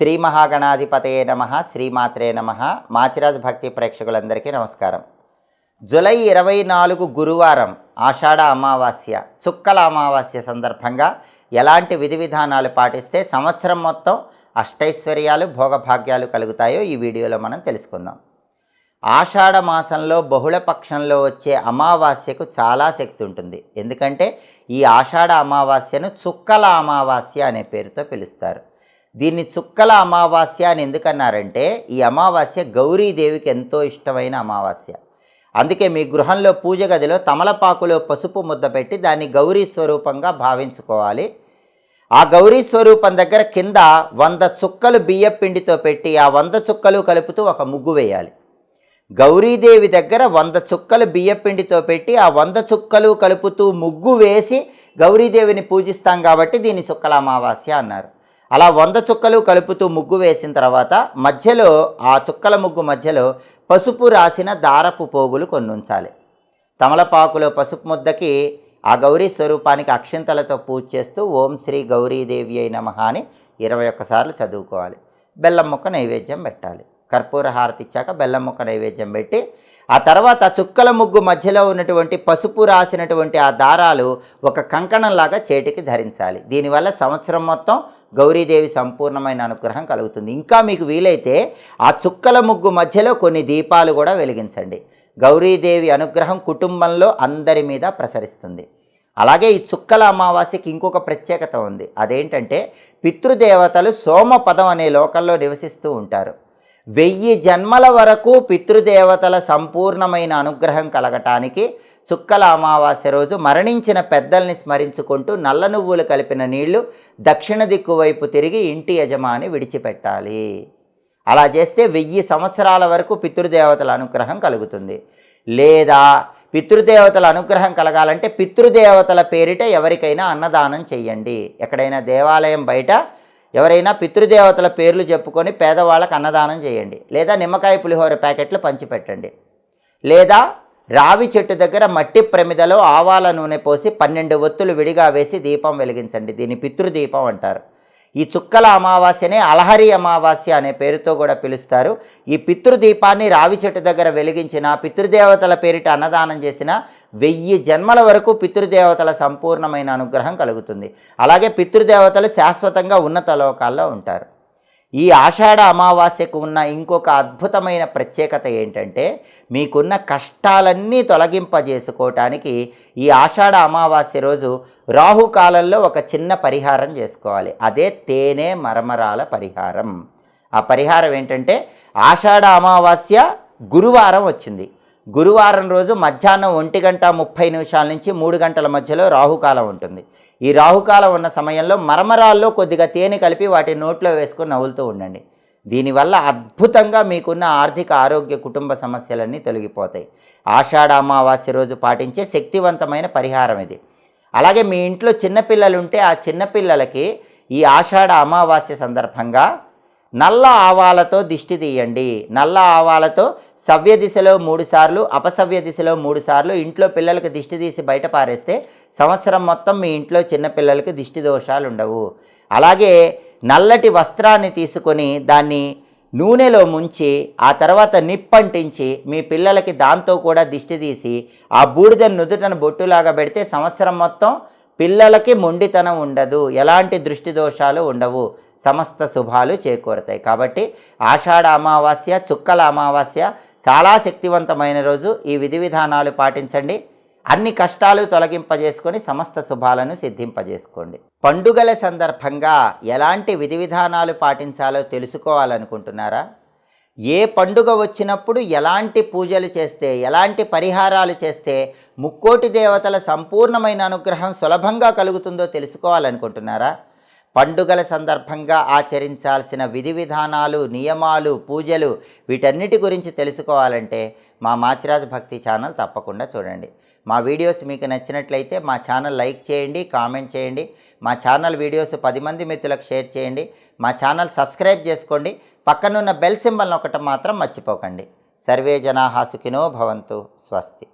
శ్రీ మహాగణాధిపతయే నమ శ్రీమాత్రే నమ. మాచిరాజ్ భక్తి ప్రేక్షకులందరికీ నమస్కారం. జులై ఇరవై నాలుగు గురువారం ఆషాఢ అమావాస్య చుక్కల అమావాస్య సందర్భంగా ఎలాంటి విధి విధానాలు పాటిస్తే సంవత్సరం మొత్తం అష్టైశ్వర్యాలు భోగభాగ్యాలు కలుగుతాయో ఈ వీడియోలో మనం తెలుసుకుందాం. ఆషాఢ మాసంలో బహుళ పక్షంలో వచ్చే అమావాస్యకు చాలా శక్తి ఉంటుంది. ఎందుకంటే ఈ ఆషాఢ అమావాస్యను చుక్కల అమావాస్య అనే పేరుతో పిలుస్తారు. దీన్ని చుక్కల అమావాస్య అని ఎందుకన్నారంటే ఈ అమావాస్య గౌరీదేవికి ఎంతో ఇష్టమైన అమావాస్య. అందుకే మీ గృహంలో పూజ గదిలో తమలపాకులో పసుపు ముద్ద పెట్టి దాన్ని గౌరీ స్వరూపంగా భావించుకోవాలి. ఆ గౌరీ స్వరూపం దగ్గర కింద వంద చుక్కలు బియ్య పిండితో పెట్టి ఆ వంద చుక్కలు కలుపుతూ ఒక ముగ్గు వేయాలి. గౌరీదేవి దగ్గర వంద చుక్కలు బియ్యపిండితో పెట్టి ఆ వంద చుక్కలు కలుపుతూ ముగ్గు వేసి గౌరీదేవిని పూజిస్తాం కాబట్టి దీన్ని చుక్కల అమావాస్య అన్నారు. అలా వంద చుక్కలు కలుపుతూ ముగ్గు వేసిన తర్వాత మధ్యలో ఆ చుక్కల ముగ్గు మధ్యలో పసుపు రాసిన దారపు పోగులు కొన్ని ఉంచాలి తమలపాకులో పసుపు ముద్దకి ఆ గౌరీ స్వరూపానికి అక్షింతలతో పూజ చేస్తూ ఓం శ్రీ గౌరీదేవి అయిన మహాని ఇరవై ఒక్కసార్లు చదువుకోవాలి. బెల్లం ముక్క నైవేద్యం పెట్టాలి. కర్పూర హారతి ఇచ్చాక బెల్లం ముక్క నైవేద్యం పెట్టి ఆ తర్వాత చుక్కల ముగ్గు మధ్యలో ఉన్నటువంటి పసుపు రాసినటువంటి ఆ దారాలు ఒక కంకణంలాగా చేతికి ధరించాలి. దీనివల్ల సంవత్సరం మొత్తం గౌరీదేవి సంపూర్ణమైన అనుగ్రహం కలుగుతుంది. ఇంకా మీకు వీలైతే ఆ చుక్కల ముగ్గు మధ్యలో కొన్ని దీపాలు కూడా వెలిగించండి. గౌరీదేవి అనుగ్రహం కుటుంబంలో అందరి మీద ప్రసరిస్తుంది. అలాగే ఈ చుక్కల అమావాస్యకి ఇంకొక ప్రత్యేకత ఉంది. అదేంటంటే పితృదేవతలు సోమపదం అనే లోకంలో నివసిస్తూ ఉంటారు. వెయ్యి జన్మల వరకు పితృదేవతల సంపూర్ణమైన అనుగ్రహం కలగటానికి చుక్కల అమావాస్య రోజు మరణించిన పెద్దల్ని స్మరించుకుంటూ నల్ల నువ్వులు కలిపిన నీళ్ళు దక్షిణ దిక్కు వైపు తిరిగి ఇంటి యజమాని విడిచిపెట్టాలి. అలా చేస్తే వెయ్యి సంవత్సరాల వరకు పితృదేవతల అనుగ్రహం కలుగుతుంది. లేదా పితృదేవతల అనుగ్రహం కలగాలంటే పితృదేవతల పేరిట ఎవరికైనా అన్నదానం చెయ్యండి. ఎక్కడైనా దేవాలయం బయట ఎవరైనా పితృదేవతల పేర్లు చెప్పుకొని పేదవాళ్ళకు అన్నదానం చేయండి లేదా నిమ్మకాయ పులిహోర ప్యాకెట్లు పంచిపెట్టండి. లేదా రావి చెట్టు దగ్గర మట్టి ప్రమిదలో ఆవాల నూనె పోసి పన్నెండు ఒత్తులు విడిగా వేసి దీపం వెలిగించండి. దీన్ని పితృదీపం అంటారు. ఈ చుక్కల అమావాస్యనే అలహరి అమావాస్య అనే పేరుతో కూడా పిలుస్తారు. ఈ పితృదీపాన్ని రావి చెట్టు దగ్గర వెలిగించిన పితృదేవతల పేరిట అన్నదానం చేసిన వెయ్యి జన్మల వరకు పితృదేవతల సంపూర్ణమైన అనుగ్రహం కలుగుతుంది. అలాగే పితృదేవతలు శాశ్వతంగా ఉన్నత లోకాల్లో ఉంటారు. ఈ ఆషాఢ అమావాస్యకు ఉన్న ఇంకొక అద్భుతమైన ప్రత్యేకత ఏంటంటే మీకున్న కష్టాలన్నీ తొలగింపజేసుకోవటానికి ఈ ఆషాఢ అమావాస్య రోజు రాహుకాలంలో ఒక చిన్న పరిహారం చేసుకోవాలి. అదే తేనె మరమరాల పరిహారం. ఆ పరిహారం ఏంటంటే ఆషాఢ అమావాస్య గురువారం వచ్చింది. గురువారం రోజు మధ్యాహ్నం ఒంటి గంట ముప్పై నిమిషాల నుంచి మూడు గంటల మధ్యలో రాహుకాలం ఉంటుంది. ఈ రాహుకాలం ఉన్న సమయంలో మరమరాల్లో కొద్దిగా తేనె కలిపి వాటి నోట్లో వేసుకుని నవ్వులుతూ ఉండండి. దీనివల్ల అద్భుతంగా మీకున్న ఆర్థిక ఆరోగ్య కుటుంబ సమస్యలన్నీ తొలగిపోతాయి. ఆషాఢ అమావాస్య రోజు పాటించే శక్తివంతమైన పరిహారం ఇది. అలాగే మీ ఇంట్లో చిన్నపిల్లలు ఉంటే ఆ చిన్నపిల్లలకి ఈ ఆషాఢ అమావాస్య సందర్భంగా నల్ల ఆవాలతో దిష్టి తీయండి. నల్ల ఆవాలతో సవ్య దిశలో మూడు సార్లు అపసవ్య దిశలో మూడు సార్లు ఇంట్లో పిల్లలకు దిష్టి తీసి బయట పారేస్తే సంవత్సరం మొత్తం మీ ఇంట్లో చిన్నపిల్లలకి దిష్టి దోషాలు ఉండవు అలాగే నల్లటి వస్త్రాన్ని తీసుకొని దాన్ని నూనెలో ముంచి ఆ తర్వాత నిప్పంటించి మీ పిల్లలకి దాంతో కూడా దిష్టి తీసి ఆ బూడిద నుదుటను బొట్టులాగా పెడితే సంవత్సరం మొత్తం పిల్లలకి మొండితనం ఉండదు ఎలాంటి దృష్టి దోషాలు ఉండవు. సమస్త శుభాలు చేకూరతాయి. కాబట్టి ఆషాఢ అమావాస్య చుక్కల అమావాస్య చాలా శక్తివంతమైన రోజు. ఈ విధి విధానాలు పాటించండి. అన్ని కష్టాలు తొలగింపజేసుకొని సమస్త శుభాలను సిద్ధింపజేసుకోండి. పండుగల సందర్భంగా ఎలాంటి విధి విధానాలు పాటించాలో తెలుసుకోవాలనుకుంటున్నారా? ఏ పండుగ వచ్చినప్పుడు ఎలాంటి పూజలు చేస్తే ఎలాంటి పరిహారాలు చేస్తే ముక్కోటి దేవతల సంపూర్ణమైన అనుగ్రహం సులభంగా కలుగుతుందో తెలుసుకోవాలనుకుంటున్నారా? పండుగల సందర్భంగా ఆచరించాల్సిన విధి విధానాలు నియమాలు పూజలు వీటన్నిటి గురించి తెలుసుకోవాలంటే మా మాచిరాజ్ భక్తి ఛానల్ తప్పకుండా చూడండి. మా వీడియోస్ మీకు నచ్చినట్లయితే మా ఛానల్ లైక్ చేయండి కామెంట్ చేయండి. మా ఛానల్ వీడియోస్ పది మంది మిత్రులకు షేర్ చేయండి. మా ఛానల్ సబ్స్క్రైబ్ చేసుకోండి. పక్కనున్న బెల్ సింబల్ ఒకటి మాత్రం మర్చిపోకండి. సర్వే జనాహా సుఖినో భవంతు స్వస్తి.